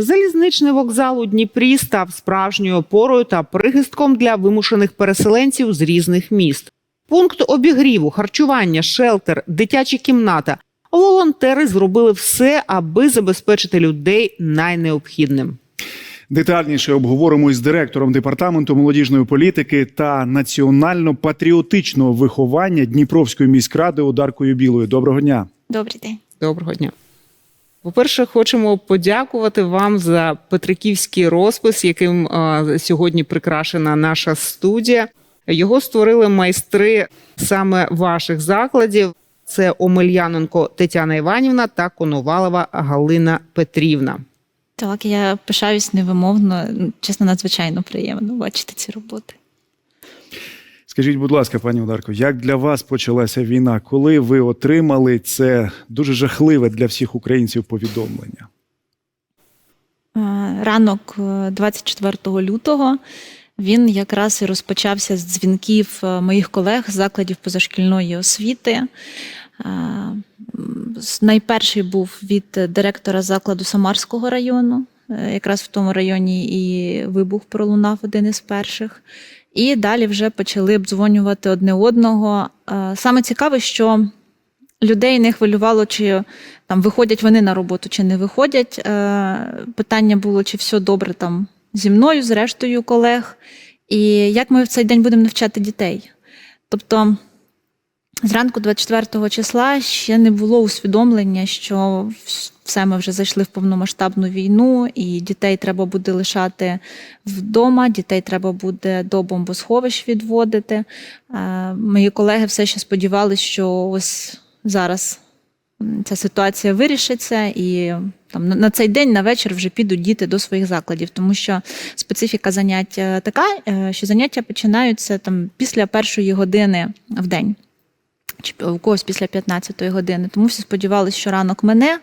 Залізничний вокзал у Дніпрі став справжньою опорою та прихистком для вимушених переселенців з різних міст. Пункт обігріву, харчування, шелтер, дитяча кімната. Волонтери зробили все, аби забезпечити людей найнеобхідним. Детальніше обговоримо із директором департаменту молодіжної політики та національно-патріотичного виховання Дніпровської міськради Одаркою Білою. Доброго дня. Добрий день. Доброго дня. По-перше, хочемо подякувати вам за петриківський розпис, яким е, сьогодні прикрашена наша студія. Його створили майстри саме ваших закладів. Це Омельяненко Тетяна Іванівна та Коновалова Галина Петрівна. Так, я пишаюсь невимовно, чесно, надзвичайно приємно бачити ці роботи. Скажіть, будь ласка, пані Одарко, як для вас почалася війна? Коли ви отримали це дуже жахливе для всіх українців повідомлення? Е, Ранок е, 24 лютого він якраз і розпочався з дзвінків е, моїх колег з закладів позашкільної освіти. Е, Найперший був від директора закладу Самарського району. Е, Якраз в тому районі і вибух пролунав один із перших. І далі вже почали обдзвонювати одне одного. Е, Саме цікаве, що людей не хвилювало, чи там виходять вони на роботу, чи не виходять. Е, Питання було, чи все добре там зі мною, з рештою колег, і як ми в цей день будемо навчати дітей. Тобто, зранку 24 числа ще не було усвідомлення, що все ми вже зайшли в повномасштабну війну, і дітей треба буде лишати вдома, дітей треба буде до бомбосховищ відводити. Е, Мої колеги все ще сподівалися, що ось зараз ця ситуація вирішиться, і там на- цей день на вечір вже підуть діти до своїх закладів, тому що специфіка занять е, така, е, що заняття починаються там після першої години в день. Чи у когось після 15-ї години. Тому всі сподівалися, що ранок мене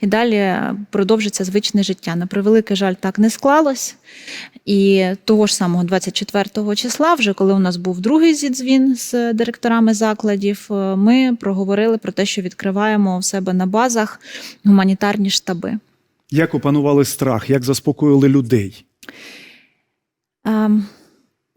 і далі продовжиться звичне життя. На превеликий жаль, так не склалось. І того ж самого 24-го числа, вже коли у нас був другий зідзвін з директорами закладів, е, ми проговорили про те, що відкриваємо у себе на базах гуманітарні штаби. Як опанували страх? Як заспокоїли людей? Ем,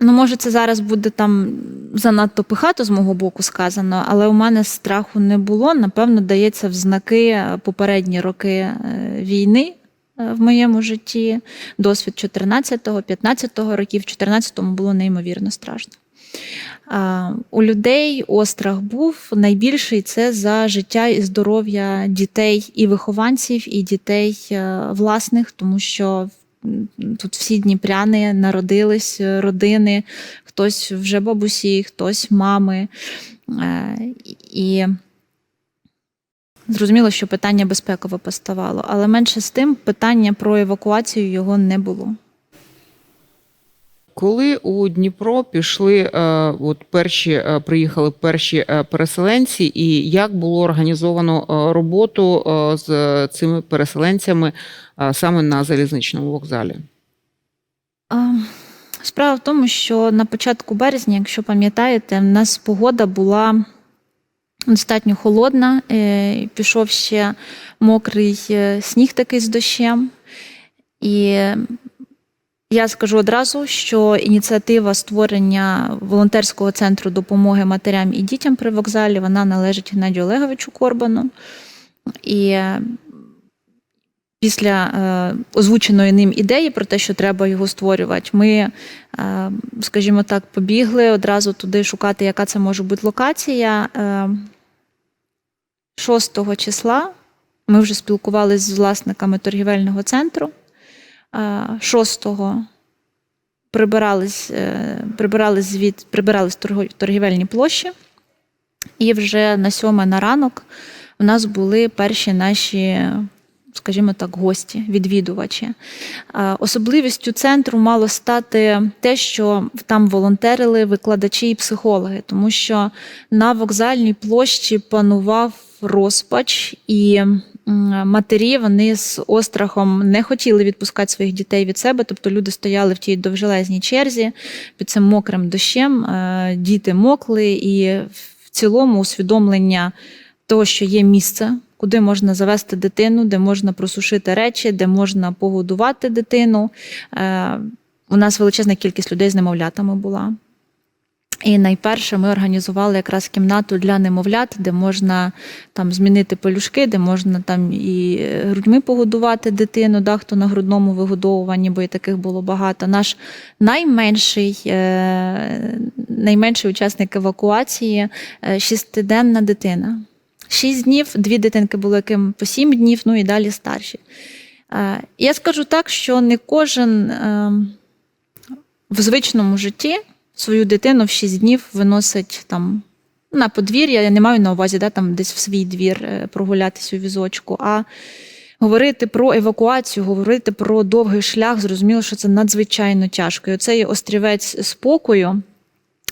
Ну, може, це зараз буде там занадто пихато з мого боку сказано, але у мене страху не було. Напевно, дається в знаки е, попередні роки е, війни е, в моєму житті. Досвід 14-го, 15-го років. В 14-му було неймовірно страшно. У людей острах був найбільший це за життя і здоров'я дітей і вихованців, і дітей власних, тому що тут всі дніпряни народились, е, родини, хтось вже бабусі, хтось мами. Е, І зрозуміло, що питання безпекове поставало, але менше з тим питання про евакуацію його не було. Коли у Дніпро пішли, е, от перші е, приїхали перші е, переселенці, і як було організовано роботу з цими переселенцями саме на залізничному вокзалі? Справа в тому, що на початку березня, якщо пам'ятаєте, в нас погода була достатньо холодна, пішов ще мокрий сніг такий з дощем. І я скажу одразу, що ініціатива створення волонтерського центру допомоги матерям і дітям при вокзалі вона належить Геннадію Олеговичу Корбану. І е, після е, озвученої ним ідеї про те, що треба його створювати, ми, е, скажімо так, побігли одразу туди шукати, яка це може бути локація. Е, 6 числа ми вже спілкувалися з власниками торгівельного центру. Е, 6-го прибирались, е, прибирались, звід, прибирались торгівельні площі. І вже на 7 на ранок у нас були перші наші, скажімо так, гості, відвідувачі. Особливістю центру мало стати те, що там волонтерили викладачі і психологи, тому що на вокзальній площі панував розпач і матері вони з острахом не хотіли відпускати своїх дітей від себе. Тобто люди стояли в тій довжелезній черзі під цим мокрим дощем, е, діти мокли, і в цілому усвідомлення того, що є місце куди можна завести дитину, де можна просушити речі, де можна погодувати дитину. Е, У нас величезна кількість людей з немовлятами була. І найперше ми організували якраз кімнату для немовлят, де можна там змінити пелюшки, де можна там і грудьми погодувати дитину, да, хто на грудному вигодовуванні, бо і таких було багато. Наш найменший, е, найменший учасник евакуації е, шістиденна дитина. Шість днів, дві дитинки були яким по сім днів, ну і далі старші. Е, Я скажу так, що не кожен е, в звичному житті свою дитину в 6 днів виносить там на подвір'я. Я не маю на увазі, да, там десь в свій двір е, прогулятися у візочку. А говорити про евакуацію, говорити про довгий шлях, зрозуміло, що це надзвичайно тяжко. І оцей острівець спокою.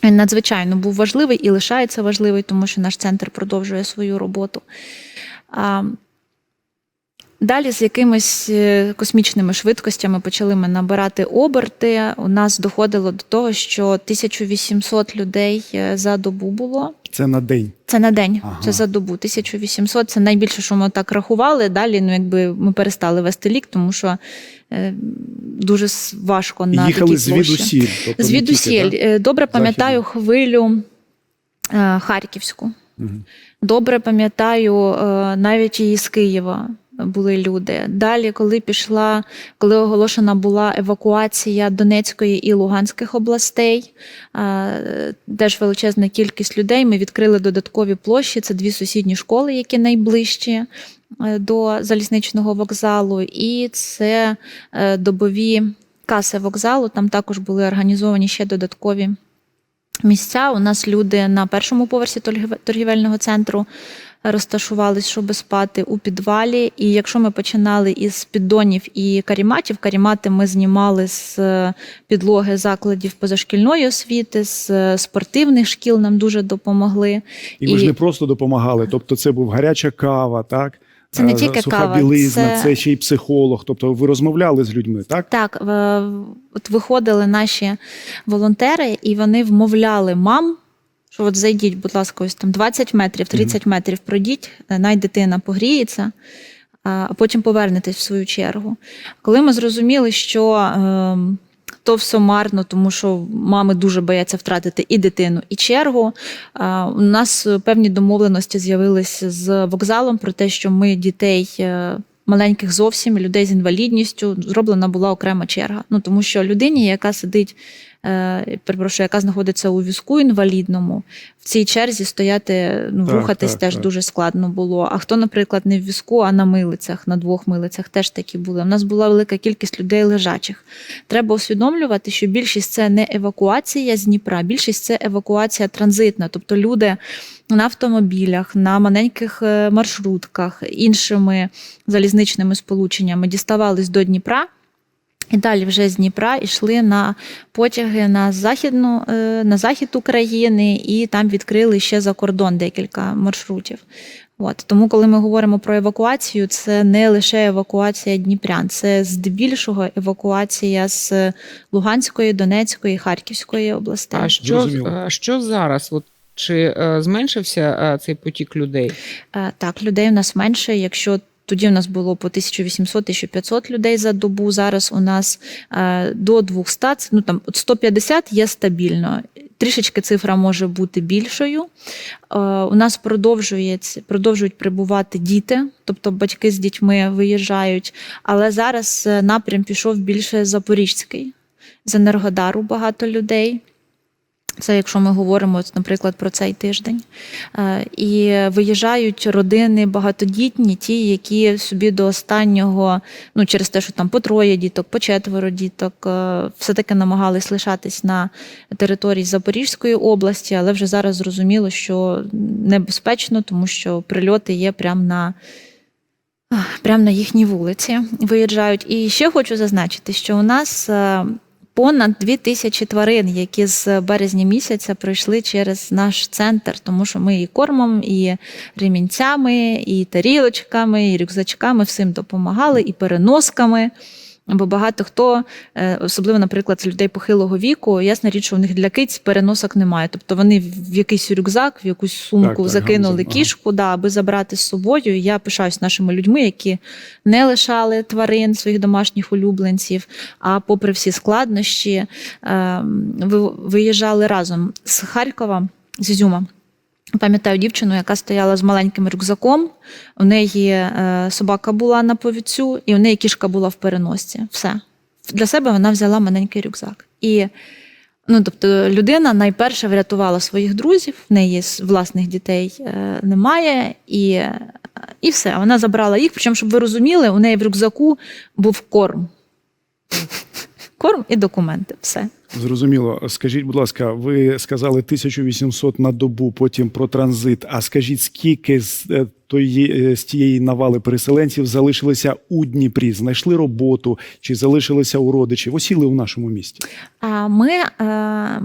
Він надзвичайно був важливий і лишається важливий, тому що наш центр продовжує свою роботу. Далі з якимись е, космічними швидкостями почали ми набирати оберти. У нас доходило до того, що 1800 людей е, за добу було. Це на день. Це на день, Ага. це за добу. 1800 це найбільше, що ми так рахували. Далі ну, якби ми перестали вести лік, тому що е, дуже важко на Їхали звідусіль. тобто Звідусіль. тільки, Е, Добре пам'ятаю хвилю е, Харківську. Мгм. Добре пам'ятаю, е, навіть і з Києва були люди. Далі, коли пішла, коли оголошена була евакуація Донецької і Луганських областей, теж величезна кількість людей. Ми відкрили додаткові площі. Це дві сусідні школи, які найближчі е, до залізничного вокзалу, і це е, добові каси вокзалу. Там також були організовані ще додаткові місця. У нас люди на першому поверсі торгівельного центру розташувались, щоб спати у підвалі. І якщо ми починали із піддонів і каріматів, карімати ми знімали з е, підлоги закладів позашкільної освіти, з е, спортивних шкіл нам дуже допомогли. І ви ж не просто допомагали. Тобто, це був гаряча кава, так? Це не Е, тільки суха кава, білизна, це... це- ще й психолог. Тобто ви розмовляли з людьми, так? Так, от виходили наші волонтери, і вони вмовляли мам, що от зайдіть, будь ласка, ось там 20 метрів, 30 метрів пройдіть, е, най дитина погріється, а потім повернетесь в свою чергу. Коли ми зрозуміли, що ем, то все марно, тому що мами дуже бояться втратити і дитину, і чергу. а, У нас певні домовленості з'явилися з вокзалом про те, що ми дітей. е, Маленьких зовсім людей з інвалідністю зроблена була окрема черга. Ну тому що людині, яка сидить, е, перепрошую, яка знаходиться у візку інвалідному, в цій черзі стояти, ну Так, рухатись так, теж так. дуже складно було. А хто, наприклад, не в візку, а на милицях, на двох милицях, теж такі були. У нас була велика кількість людей лежачих. Треба усвідомлювати, що більшість це не евакуація з Дніпра, більшість це евакуація транзитна. Тобто люди на автомобілях, на маленьких е, маршрутках, іншими залізничними сполученнями діставались до Дніпра. І далі вже з Дніпра йшли на потяги на західну е, на захід України, і там відкрили ще за кордон декілька маршрутів. От тому, коли ми говоримо про евакуацію, це не лише евакуація Дніпрян, це здебільшого евакуація з Луганської, Донецької, Харківської областей. А що, що зараз? От чи е, зменшився е, цей потік людей? Е, Так, людей у нас менше. Якщо тоді у нас було по 1800-1500 людей за добу, зараз у нас е, до 200, це, ну там от 150 є стабільно. Трішечки цифра може бути більшою. Е, У нас продовжується, продовжують прибувати діти, тобто батьки з дітьми виїжджають. Але зараз е, напрям пішов більше запорізький. З Енергодару багато людей. Це якщо ми говоримо, наприклад, про цей тиждень. Е, І виїжджають родини багатодітні, ті, які собі до останнього, ну через те, що там по троє діток, по четверо діток, е, все-таки намагались лишатись на території Запорізької області, але вже зараз зрозуміло, що небезпечно, тому що прильоти є прямо на. Прямо на їхній вулиці виїжджають. І ще хочу зазначити, що у нас е, понад дві тисячі тварин, які з березня місяця пройшли через наш центр, тому що ми і кормом, і ремінцями, і тарілочками, і рюкзачками всім допомагали, і переносками. Бо багато хто, е, особливо, наприклад, людей похилого віку, ясна річ, що у них для киць переносок немає. Тобто вони в якийсь рюкзак, в якусь сумку Так, так, закинули ага. кішку, да, аби забрати з собою. І я пишаюсь нашими людьми, які не лишали тварин своїх домашніх улюбленців, а попри всі складнощі, е, виїжджали разом з Харкова, з Ізюма. Пам'ятаю дівчину, яка стояла з маленьким рюкзаком. У неї е, собака була на повідцю, і у неї кішка була в переносці. Все. Для себе вона взяла маленький рюкзак. І ну, тобто, людина найперше врятувала своїх друзів, в неї власних дітей е, немає, і, і все. Вона забрала їх. Причому, щоб ви розуміли, у неї в рюкзаку був корм. Корм і документи. Все. Зрозуміло. Скажіть, будь ласка, ви сказали 1800 на добу, потім про транзит. А скажіть, скільки з е, тої, е, з тієї навали переселенців залишилися у Дніпрі? Знайшли роботу чи залишилися у родичів? Осіли у нашому місті? А ми е,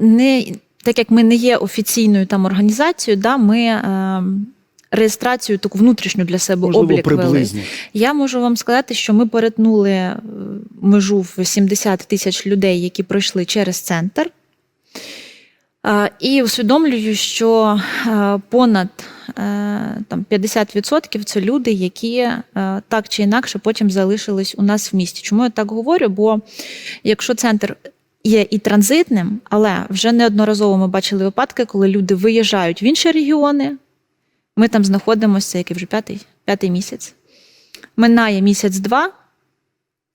не так як ми не є офіційною там організацією, да, ми е, реєстрацію таку внутрішню для себе Можливо, облік вели. Я можу вам сказати, що ми перетнули е, межу в 70 тисяч людей, які пройшли через центр. І усвідомлюю, що е, понад е, там, 50% це люди, які так чи інакше потім залишились у нас в місті. Чому я так говорю? Бо якщо центр є і транзитним, але вже неодноразово ми бачили випадки, коли люди виїжджають в інші регіони. Ми там знаходимося, який вже п'ятий, п'ятий місяць. Минає місяць-два,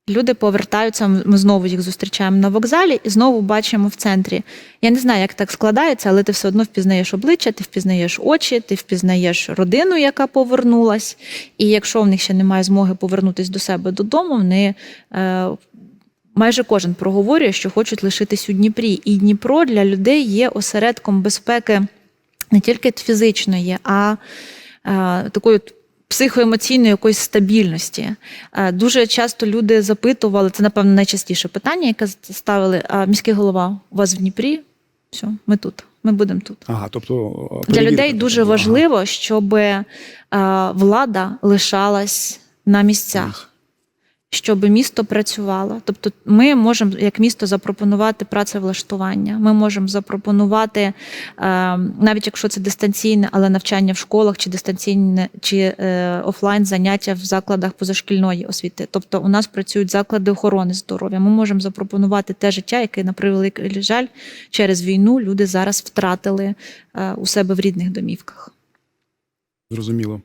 люди повертаються, ми знову їх зустрічаємо на вокзалі і знову бачимо в центрі. Я не знаю, як так складається, але ти все одно впізнаєш обличчя, ти впізнаєш очі, ти впізнаєш родину, яка повернулась. І якщо в них ще немає змоги повернутися до себе додому, вони. Е, Майже кожен проговорює, що хочуть лишитись у Дніпрі. І Дніпро для людей є осередком безпеки не тільки фізичної, а такої психоемоційної якоїсь стабільності. Е, Дуже часто люди запитували, це, напевно, найчастіше питання, яке ставили: а міський голова у вас в Дніпрі? Все, ми тут, ми будемо тут. Ага, тобто Для людей дуже важливо, щоб е, влада лишалась на місцях. Щоб місто працювало, тобто ми можемо як місто запропонувати працевлаштування. Ми можемо запропонувати, е, навіть якщо це дистанційне, але навчання в школах чи дистанційне чи е, офлайн заняття в закладах позашкільної освіти. Тобто, у нас працюють заклади охорони здоров'я. Ми можемо запропонувати те життя, яке на превеликий жаль через війну люди зараз втратили е, у себе в рідних домівках. Зрозуміло.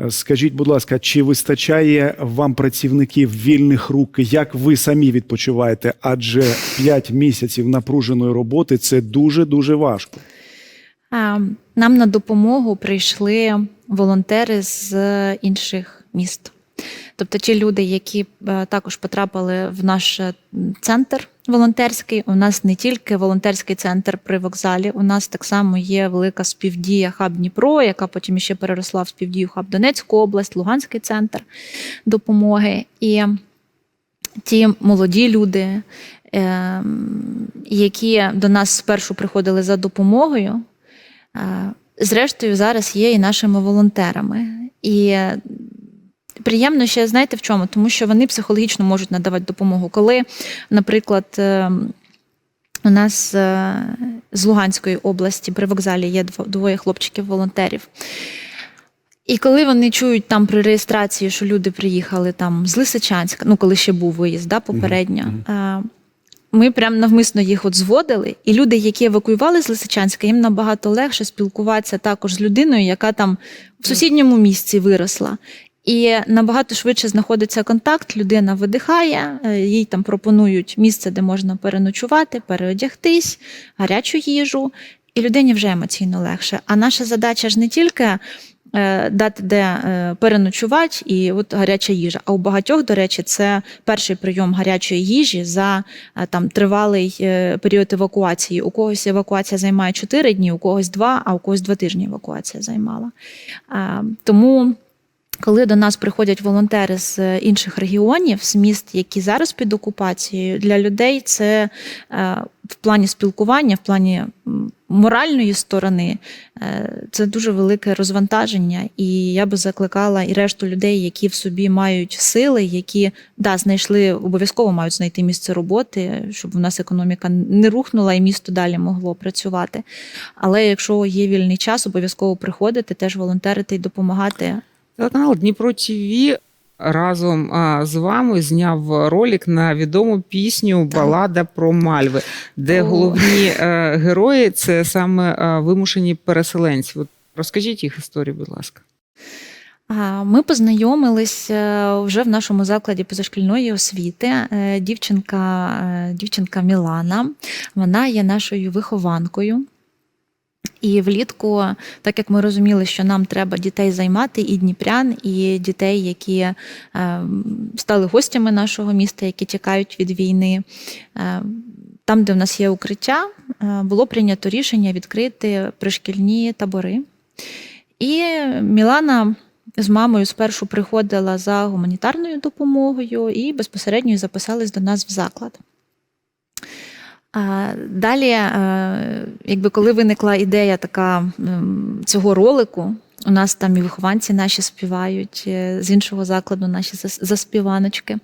Е, Скажіть, будь ласка, чи вистачає вам працівників вільних рук? Як ви самі відпочиваєте? Адже 5 місяців напруженої роботи це дуже дуже важко. Нам на допомогу прийшли волонтери з інших міст. Тобто ті люди, які е, також потрапили в наш е, центр волонтерський. У нас не тільки волонтерський центр при вокзалі, у нас так само є велика співдія Хаб Дніпро, яка потім ще переросла в співдію Хаб Донецьку область, Луганський центр допомоги. І ті молоді люди, е, які до нас спершу приходили за допомогою, е, зрештою зараз є і нашими волонтерами. І приємно ще знаєте в чому? Тому що вони психологічно можуть надавати допомогу. Коли, наприклад, е, у нас е, з Луганської області при вокзалі є двоє хлопчиків-волонтерів. І коли вони чують там при реєстрації, що люди приїхали там з Лисичанська, ну коли ще був виїзд, да, попередньо. е, Ми прям навмисно їх от зводили, і люди, які евакуювали з Лисичанська, їм набагато легше спілкуватися також з людиною, яка там в сусідньому місці виросла. І набагато швидше знаходиться контакт, людина видихає, е, їй там пропонують місце, де можна переночувати, переодягтись, гарячу їжу, і людині вже емоційно легше. А наша задача ж не тільки е, дати де е, переночувати і от гаряча їжа. А у багатьох, до речі, це перший прийом гарячої їжі за там тривалий період евакуації. У когось евакуація займає 4 дні, у когось 2, а у когось 2 тижні евакуація займала. Тому. Коли до нас приходять волонтери з інших регіонів, з міст, які зараз під окупацією, для людей це е, в плані спілкування, в плані моральної сторони е, це дуже велике розвантаження, і я би закликала і решту людей, які в собі мають сили, які да, знайшли обов'язково мають знайти місце роботи, щоб у нас економіка не рухнула і місто далі могло працювати. Але якщо є вільний час, обов'язково приходити, теж волонтерити і допомагати. Телеканал Дніпро ТВ разом а, з вами зняв ролик на відому пісню Балада про Мальви, де О. головні е, герої це саме е, вимушені переселенці. От розкажіть їх історію, будь ласка. Ми познайомились е, вже в нашому закладі позашкільної освіти. Дівчинка, дівчинка Мілана, вона є нашою вихованкою. І влітку, так як ми розуміли, що нам треба дітей займати, і дніпрян, і дітей, які е, стали гостями нашого міста, які тікають від війни. е, Там, де в нас є укриття, е, було прийнято рішення відкрити пришкільні табори. І Мілана з мамою спершу приходила за гуманітарною допомогою і безпосередньо записались до нас в заклад. Далі, е, якби коли виникла ідея така цього ролику, у нас там і вихованці наші співають е, з іншого закладу, наші зас- заспіваночки.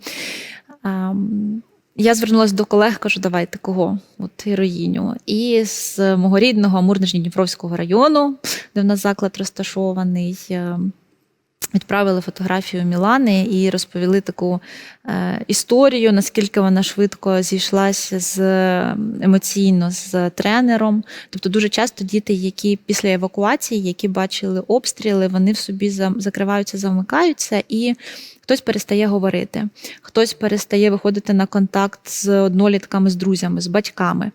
Я звернулася до колег, кажу, давайте кого? От героїню. І з мого рідного Мурничні-Дніпровського району, де в нас заклад розташований, е, відправили фотографію Мілани і розповіли таку е, історію, наскільки вона швидко зійшлася з емоційно з тренером. Тобто, дуже часто діти, які після евакуації, які бачили обстріли, вони в собі закриваються, замикаються, і хтось перестає говорити, хтось перестає виходити на контакт з однолітками, з друзями, з батьками.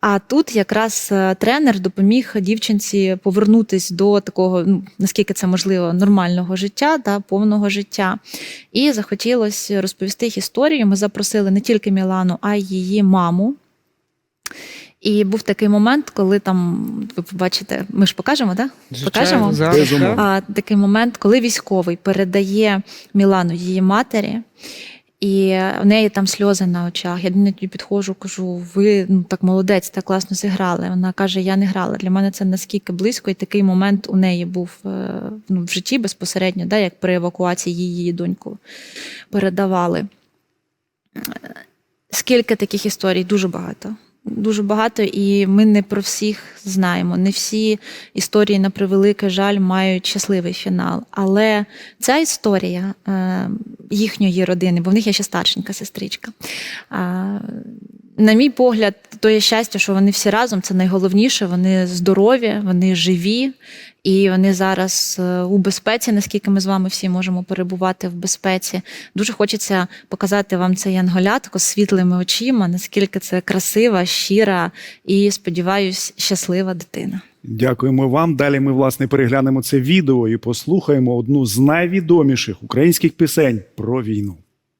А тут якраз е, тренер допоміг дівчинці повернутись до такого, ну наскільки це можливо, нормального життя, да, повного життя. І захотілося розповісти їх історію. Ми запросили не тільки Мілану, а й її маму. І був такий момент, коли там, ви побачите, ми ж покажемо, так? Покажемо? зараз, А, такий момент, коли військовий передає Мілану її матері, і в неї там сльози на очах. Я до неї підходжу, кажу: ви ну так молодець, так класно зіграли. Вона каже: Я не грала. Для мене це наскільки близько, і такий момент у неї був е, ну, в житті безпосередньо, да, як при евакуації її доньку передавали. Скільки таких історій? Дуже багато. Дуже багато, і ми не про всіх знаємо. Не всі історії, на превеликий жаль, мають щасливий фінал. Але ця історія е, їхньої родини, бо в них є ще старшенька сестричка. На мій погляд, то є щастя, що вони всі разом це найголовніше. Вони здорові, вони живі, і вони зараз е, у безпеці, наскільки ми з вами всі можемо перебувати в безпеці. Дуже хочеться показати вам цей янголятко з світлими очима, наскільки це красива, щира і, сподіваюсь, щаслива дитина. Дякуємо вам. Далі ми власне переглянемо це відео і послухаємо одну з найвідоміших українських пісень про війну.